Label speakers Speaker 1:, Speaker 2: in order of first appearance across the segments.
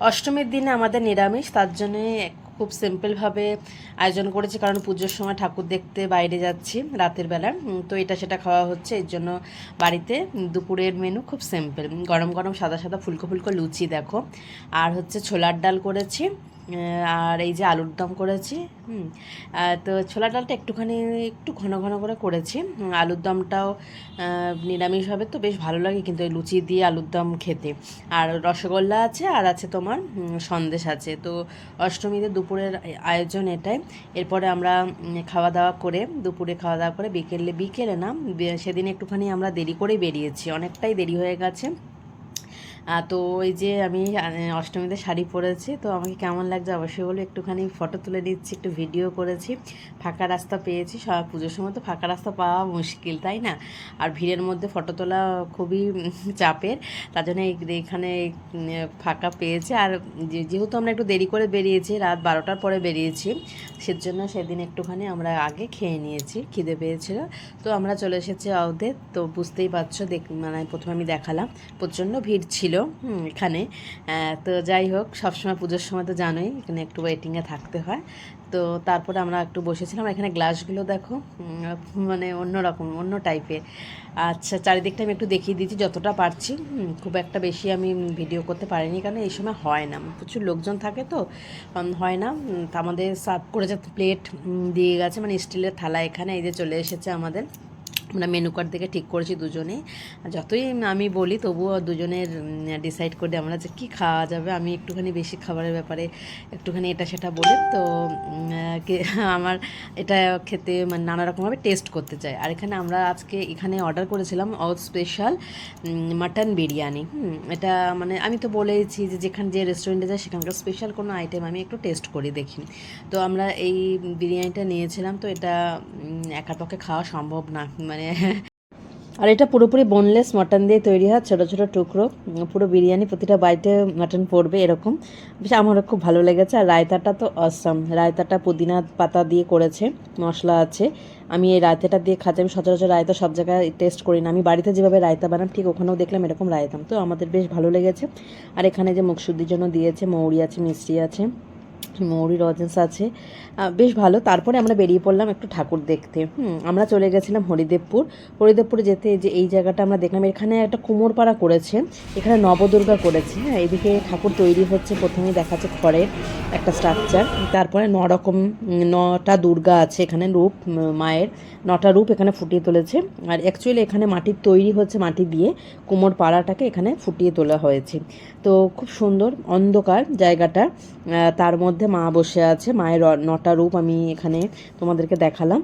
Speaker 1: অষ্টমীর দিনে আমাদের নিরামিষ, তার জন্যে খুব সিম্পলভাবে আয়োজন করেছি, কারণ পুজোর সময় ঠাকুর দেখতে বাইরে যাচ্ছি রাতের বেলা। তো এটা সেটা খাওয়া হচ্ছে, এর জন্য বাড়িতে দুপুরের মেনু খুব সিম্পল গরম গরম সাদা সাদা ফুলকো ফুলকো লুচি দেখো। আর হচ্ছে ছোলার ডাল করেছি। আর এই যে আলুর দম করেছি, হুম তো ছোলা ডালটা একটুখানি, একটু ঘন ঘন করে করেছি। আলুর দমটাও নিরামিষ হবে তো বেশ ভালো লাগে কিন্তু লুচি দিয়ে আলুর দম খেতে। আর রসগোল্লা আছে আর আছে তোমার সন্দেশ আছে। তো অষ্টমীতে দুপুরের আয়োজন এটাই। এরপরে আমরা খাওয়া দাওয়া করে, দুপুরে খাওয়া দাওয়া করে বিকেলে বিকেলে না সেদিন একটুখানি আমরা দেরি করেই বেরিয়েছি। অনেকটাই দেরি হয়ে গেছে। তো ওই যে আমি অষ্টমীতে শাড়ি পরেছি, তো আমাকে কেমন লাগছে অবশ্যই বলো। একটুখানি ফটো তুলে নিচ্ছি, একটু ভিডিও করেছি। ফাঁকা রাস্তা পেয়েছি সব পুজোর সময় তো ফাঁকা রাস্তা পাওয়া মুশকিল, তাই না? আর ভিড়ের মধ্যে ফটো তোলা খুবই চাপের, তার জন্য এখানে ফাঁকা পেয়েছি। আর যেহেতু আমরা একটু দেরি করে বেরিয়েছি, রাত বারোটার পরে বেরিয়েছি, সেজন্য সেদিন একটুখানি আমরা আগে খেয়ে নিয়েছি, খিদে পেয়েছিল। তো আমরা চলে এসেছি আউদে তো বুঝতেই পারছ, দেখ মানে প্রথমে আমি দেখালাম, প্রচণ্ড ভিড় ছিল। হুম, এখানে। তো যাই হোক সবসময় পুজোর সময় তো জানোই এখানে একটু ওয়েটিংয়ে থাকতে হয়। তো তারপরে আমরা একটু বসেছিলাম এখানে গ্লাসগুলো দেখো মানে অন্য রকম অন্য টাইপের আচ্ছা চারিদিকটা আমি একটু দেখিয়ে দিচ্ছি যতটা পারছি। খুব একটা বেশি আমি ভিডিও করতে পারিনি কারণ এই সময় হয় না। প্রচুর লোকজন থাকে তো হয় না। তা আমাদের সার্ভ করে যে প্লেট দিয়ে গেছে মানে স্টিলের থালা এখানে এই যে চলে এসেছে আমাদের। আমরা মেনু কার্ড থেকে ঠিক করেছি দুজনে। যতই আমি বলি, তবুও দুজনের ডিসাইড করে আমরা যে কী খাওয়া যাবে। আমি একটুখানি বেশি খাবারের ব্যাপারে একটুখানি এটা সেটা বলি। তো আমার এটা খেতে মানে নানা রকমভাবে টেস্ট করতে চাই। আর এখানে আমরা আজকে এখানে অর্ডার করেছিলাম অল স্পেশাল মাটন বিরিয়ানি। এটা মানে আমি তো বলেইছি যে যেখানে যে রেস্টুরেন্টে যাই, সেখানকার স্পেশাল কোনো আইটেম আমি একটু টেস্ট করি, দেখি। তো আমরা এই বিরিয়ানিটা নিয়েছিলাম। তো এটা একার পক্ষে খাওয়া সম্ভব না। মানে আর এটা পুরোপুরি বোনলেস মাটন দিয়ে তৈরি হয়, ছোটো ছোটো টুকরো, পুরো বিরিয়ানি প্রতিটা বাইটে মাটন পড়বে এরকম। বেশ আমারও খুব ভালো লেগেছে, আর রায়তাটা তো অসাম রায়তাটা পুদিনা পাতা দিয়ে করেছে, মশলা আছে। আমি এই রায়তাটা দিয়ে খাচ্ছি, আমি সচরাচর রায়তা সব জায়গায় টেস্ট করি না। আমি বাড়িতে যেভাবে রায়তা বানাম ঠিক ওখানেও দেখলাম এরকম রায়তাম তো আমাদের বেশ ভালো লেগেছে। আর এখানে যে মুখশুদ্ধির জন্য দিয়েছে, মৌরি আছে, মিষ্টি আছে। মৌরি রজেন্স আছে। বেশ ভালো। তারপরে আমরা বেরিয়ে পড়লাম একটু ঠাকুর দেখতে। হুম, আমরা চলে গেছিলাম হরিদেবপুর। হরিদেবপুরে যেতে যে এই জায়গাটা আমরা দেখলাম, এখানে একটা কুমোরপাড়া করেছে, এখানে নবদুর্গা করেছে। হ্যাঁ এদিকে ঠাকুর তৈরি হচ্ছে প্রথমেই দেখাচ্ছে খড়ের একটা স্ট্রাকচার তারপরে ন রকম, নটা দুর্গা আছে এখানে, রূপ মায়ের। নটা রূপ এখানে ফুটিয়ে তুলেছে। আর অ্যাকচুয়ালি এখানে মাটির তৈরি হচ্ছে, মাটি দিয়ে কুমোর পাড়াটাকে এখানে ফুটিয়ে তোলা হয়েছে। তো খুব সুন্দর, অন্ধকার জায়গাটা। তার মধ্যে মা বসে আছে মায়ের নটা রূপ আমি এখানে তোমাদেরকে দেখালাম।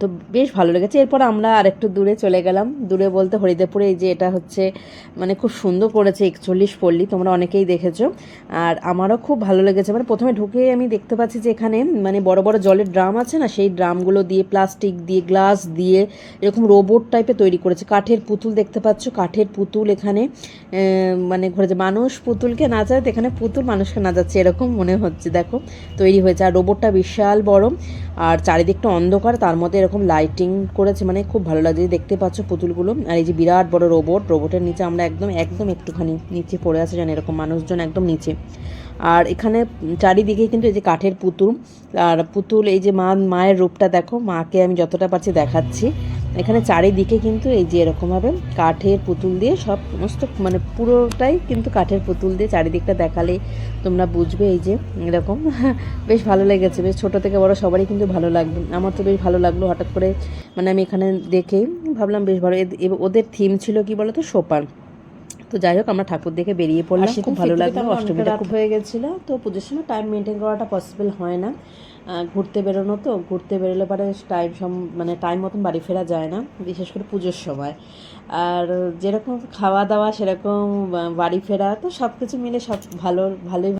Speaker 1: তো বেশ ভালো লেগেছে। এরপর আমরা আরেকটু দূরে চলে গেলাম। দূরে বলতে হরিদেবপুরে এই যে এটা হচ্ছে মানে খুব সুন্দর করেছে একচল্লিশ পল্লী, তোমরা অনেকেই দেখেছ। আর আমারও খুব ভালো লেগেছে। মানে প্রথমে ঢুকে আমি দেখতে পাচ্ছি যে এখানে মানে বড় বড় জলের ড্রাম আছে না, সেই ড্রামগুলো দিয়ে, প্লাস্টিক দিয়ে, গ্লাস দিয়ে, এরকম রোবট টাইপের তৈরি করেছে। কাঠের পুতুল দেখতে পাচ্ছ, কাঠের পুতুল এখানে মানে ঘুরেছে। মানুষ পুতুলকে নাচায় তো এখানে পুতুল মানুষকে নাচাচ্ছে এরকম মনে হচ্ছে, দেখো, তৈরি হয়েছে। আর রোবটটা বিশাল বড়, আর চারিদিকটা অন্ধকার, তার মধ্যে এরকম লাইটিং করেছে মানে খুব ভালো লাগছে। দেখতে পাচ্ছ পুতুলগুলো, আর এই যে বিরাট বড় রোবট রোবটের নিচে আমরা একদম একদম একটুখানি নিচে পড়ে আছে জানি এরকম মানুষজন একদম নিচে। আর এখানে চারিদিকে কিন্তু এই যে কাঠের পুতুল, আর পুতুল এই যে মা, মায়ের রূপটা দেখো, মাকে আমি যতটা পারছি দেখাচ্ছি। এখানে চারিদিকে কিন্তু এই যে এরকমভাবে কাঠের পুতুল দিয়ে সব সমস্ত মানে পুরোটাই কিন্তু কাঠের পুতুল দিয়ে চারিদিকটা দেখালে তোমরা বুঝবে এই যে এরকম। বেশ ভালো লেগেছে, বেশ ছোটো থেকে বড় সবারই কিন্তু ভালো লাগবে। আমার তো বেশ ভালো লাগল হঠাৎ করে মানে আমি এখানে দেখেই ভাবলাম বেশ ভালো। ওদের থিম ছিল কি বলতো? সোপান। তো যাই হোক আমরা ঠাকুর দেখে বেরিয়ে পড়লাম। খুব ভালো লাগল অষ্টমীটা খুব হয়ে গেছিল। তো পুজোর সময় টাইম মেনটেন করাটা পসিবল হয় না। ঘুরতে বেরোনো তো ঘুরতে বেরোলে পরে টাইম সম মানে টাইম মতন বাড়ি ফেরা যায় না বিশেষ করে পুজোর সময়। আর যেরকম খাওয়া দাওয়া সেরকম বাড়ি ফেরা তো সব কিছু মিলে সব ভালো ভালোই